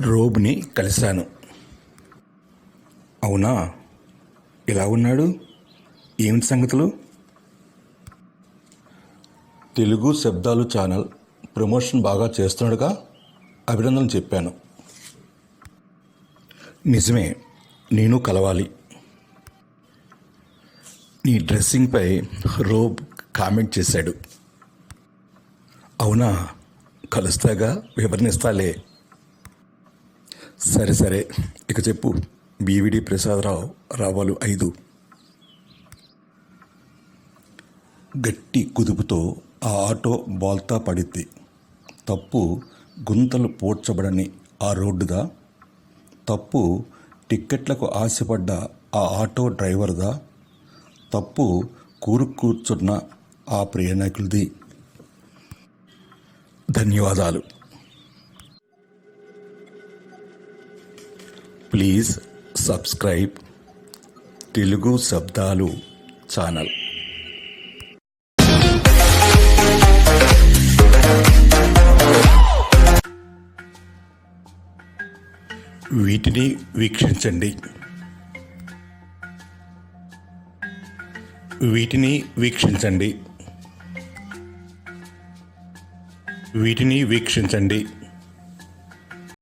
రోబ్ని కలిశాను. అవునా? ఇలా ఉన్నాడు? ఏమిటి సంగతులు? తెలుగు శబ్దాలు ఛానల్ ప్రమోషన్ బాగా చేస్తున్నాడుగా? అభినందనలు చెప్పాను. నిజమే నేను కలవాలి. నీ డ్రెస్సింగ్పై రోబ్ కామెంట్ చేశాడు. అవునా? కలుస్తాగా? వివరణిస్తాలే సరే సరే. ఇక చెప్పు. బీవిడి ప్రసాదరావు రావాలు ఐదు. గట్టి కుదుపుతో ఆ ఆటో బాల్తా పడిద్ది తప్పు గుంతలు పోడ్చబడని ఆ రోడ్డుదా? తప్పు టిక్కెట్లకు ఆశపడ్డ ఆ ఆటో డ్రైవర్దా? తప్పు కూరు కూర్చున్న ఆ ప్రయాణికులది ధన్యవాదాలు. ప్లీజ్ సబ్స్క్రైబ్ తెలుగు శబ్దాలు ఛానల్. వీటిని వీక్షించండి. వీటిని వీక్షించండి. వీటిని వీక్షించండి.